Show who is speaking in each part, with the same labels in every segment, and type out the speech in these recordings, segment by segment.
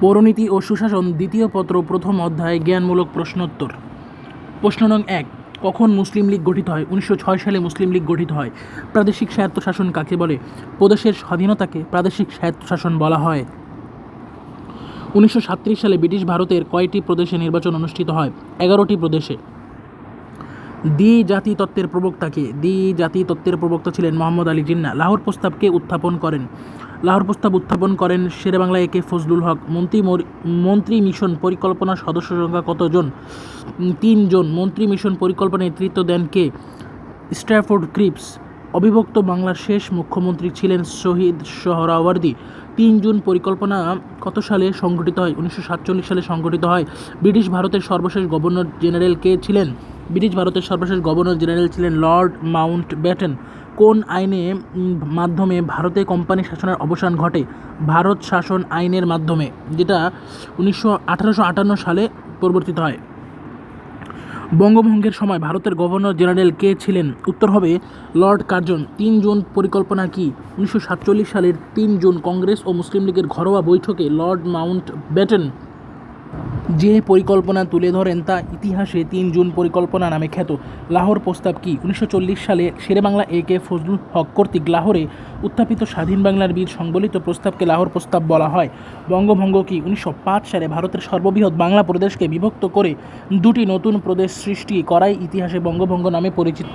Speaker 1: পৌরনীতি ও সুশাসন দ্বিতীয় পত্র, প্রথম অধ্যায়, জ্ঞানমূলক প্রশ্নোত্তর। প্রশ্ন নং এক, কখন মুসলিম লীগ গঠিত হয়? উনিশশো ছয় সালে মুসলিম লীগ গঠিত হয়। প্রাদেশিক স্বায়ত্তশাসন কাকে বলে? প্রদেশের স্বাধীনতাকে প্রাদেশিক স্বায়ত্তশাসন বলা হয়। উনিশশো সালে ব্রিটিশ ভারতের কয়টি প্রদেশে নির্বাচন অনুষ্ঠিত হয়? এগারোটি প্রদেশে। দ্বি জাতি তত্ত্বের প্রবক্তাকে, দ্বি জাতি তত্ত্বের প্রবক্তা ছিলেন মোহাম্মদ আলী জিন্না। লাহোর প্রস্তাবকে উত্থাপন করেন। লাহোর প্রস্তাব উত্থাপন করেন শেরেবাংলা একে ফজলুল হক। মন্ত্রী মন্ত্রী মিশন পরিকল্পনা সদস্য সংখ্যা কতজন তিনজন মন্ত্রী মিশন পরিকল্পনা নেতৃত্ব দেন কে? স্ট্র্যাফোর্ড ক্রিপস। অবিভক্ত বাংলার শেষ মুখ্যমন্ত্রী ছিলেন শহীদ সোহরাওয়ার্দী। তিন জুন পরিকল্পনা কত সালে সংগঠিত হয়? উনিশশো সাতচল্লিশ সালে সংগঠিত হয়। ব্রিটিশ ভারতের সর্বশেষ গভর্নর জেনারেল কে ছিলেন? ব্রিটিশ ভারতের সর্বশেষ গভর্নর জেনারেল ছিলেন লর্ড মাউন্ট ব্যাটেন কোন আইনে মাধ্যমে ভারতে কোম্পানি শাসনের অবসান ঘটে? ভারত শাসন আইনের মাধ্যমে, যেটা উনিশশো সালে পরিবর্তিত হয়। বঙ্গভঙ্গের সময় ভারতের গভর্নর জেনারেল কে ছিলেন? উত্তর হবে লর্ড কার্জন। তিন জুন পরিকল্পনা কি? উনিশশো সাতচল্লিশ সালের তিন জুন কংগ্রেস ও মুসলিম লীগের ঘরোয়া বৈঠকে লর্ড মাউন্ট ব্যাটেন যে পরিকল্পনা তুলে ধরেন তা ইতিহাসে তিন জুন পরিকল্পনা নামে খ্যাত। লাহোর প্রস্তাব কি উনিশশো চল্লিশ সালে শেরেবাংলা এ কে ফজলুল হক কর্তৃক লাহোরে উত্থাপিত স্বাধীন বাংলার বীর সংবলিত প্রস্তাবকে লাহোর প্রস্তাব বলা হয়? বঙ্গভঙ্গ কি উনিশশো পাঁচ সালে ভারতের সর্ববৃহৎ বাংলা প্রদেশকে বিভক্ত করে দুটি নতুন প্রদেশ সৃষ্টি করাই ইতিহাসে বঙ্গভঙ্গ নামে পরিচিত?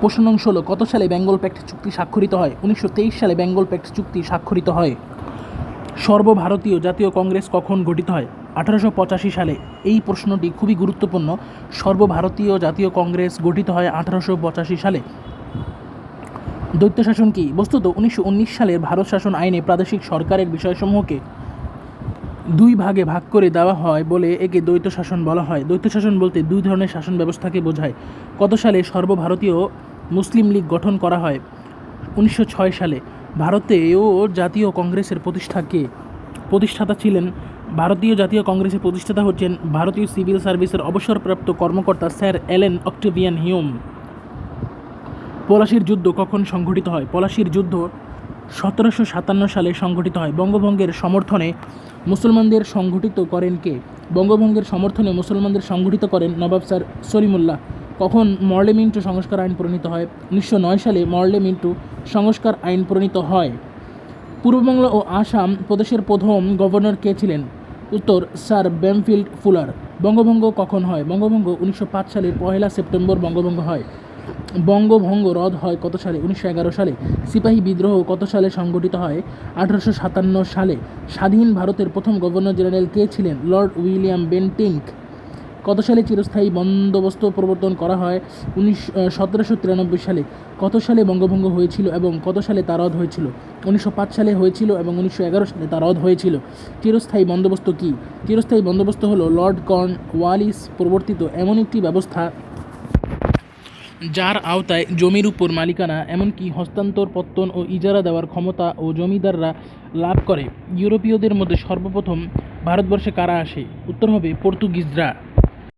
Speaker 1: প্রশ্ন অংশ ষোলো কত সালে বেঙ্গল প্যাক্ট চুক্তি স্বাক্ষরিত হয়? উনিশশো তেইশ সালে বেঙ্গল প্যাক্ট চুক্তি স্বাক্ষরিত হয়। সর্বভারতীয় জাতীয় কংগ্রেস কখন গঠিত হয়? আঠারোশো পঁচাশি সালে এই প্রশ্নটি খুবই গুরুত্বপূর্ণ। সর্বভারতীয় জাতীয় কংগ্রেস গঠিত হয় আঠারোশো পঁচাশি সালে। দ্বৈত শাসন কি? বস্তুত উনিশশো উনিশ সালের ভারত শাসন আইনে প্রাদেশিক সরকারের বিষয়সমূহকে দুই ভাগে ভাগ করে দেওয়া হয় বলে একে দ্বৈত শাসন বলা হয়। দ্বৈত শাসন বলতে দুই ধরনের শাসন ব্যবস্থাকে বোঝায়। কত সালে সর্বভারতীয় মুসলিম লীগ গঠন করা হয়? উনিশশো ছয় সালে ভারতেও জাতীয় কংগ্রেসের প্রতিষ্ঠাকে প্রতিষ্ঠাতা ছিলেন ভারতীয় জাতীয় কংগ্রেসের প্রতিষ্ঠাতা হচ্ছেন ভারতীয় সিভিল সার্ভিসের অবসরপ্রাপ্ত কর্মকর্তা স্যার এলেন অক্টেভিয়ান হিউম। পলাশির যুদ্ধ কখন সংঘটিত হয়? পলাশির যুদ্ধ সতেরোশো সাতান্ন সালে সংঘটিত হয়। বঙ্গভঙ্গের সমর্থনে মুসলমানদের সংগঠিত করেন কে? বঙ্গভঙ্গের সমর্থনে মুসলমানদের সংগঠিত করেন নবাব স্যার সলিমুল্লাহ। কখন মর্লে মিন্টু সংস্কার আইন প্রণীত হয়? উনিশশো নয় সালে মর্লে মিন্টু সংস্কার আইন প্রণীত হয়। পূর্ববাংলা ও আসাম প্রদেশের প্রথম গভর্নর কে ছিলেন? উত্তর, স্যার ব্যামফিল্ড ফুলার। বঙ্গভঙ্গ কখন হয়? বঙ্গভঙ্গ উনিশশো পাঁচ সালের পহেলা সেপ্টেম্বর বঙ্গভঙ্গ হয়। বঙ্গভঙ্গ রদ হয় কত সালে? উনিশশো এগারো সালে। সিপাহী বিদ্রোহ কত সালে সংগঠিত হয়? আঠারোশো সাতান্ন সালে। স্বাধীন ভারতের প্রথম গভর্নর জেনারেল কে ছিলেন? Lord William Bentinck. কত সালে চিরস্থায়ী বন্দোবস্ত প্রবর্তন করা হয়? উনিশ সতেরোশো তিরানব্বই সালে। কত সালে বঙ্গভঙ্গ হয়েছিল এবং কত সালে তা রদ হয়েছিল? উনিশশো পাঁচ সালে হয়েছিল এবং উনিশশো এগারো সালে তা রদ হয়েছিল। চিরস্থায়ী বন্দোবস্ত কী? চিরস্থায়ী বন্দোবস্ত হলো লর্ড কর্ন ওয়ালিস প্রবর্তিত এমন একটি ব্যবস্থা যার আওতায় জমির উপর মালিকানা, এমনকি হস্তান্তর পত্তন ও ইজারা দেওয়ার ক্ষমতা ও জমিদাররা লাভ করে। ইউরোপীয়দের মধ্যে সর্বপ্রথম ভারতবর্ষে কারা আসে? উত্তর হবে পর্তুগিজরা।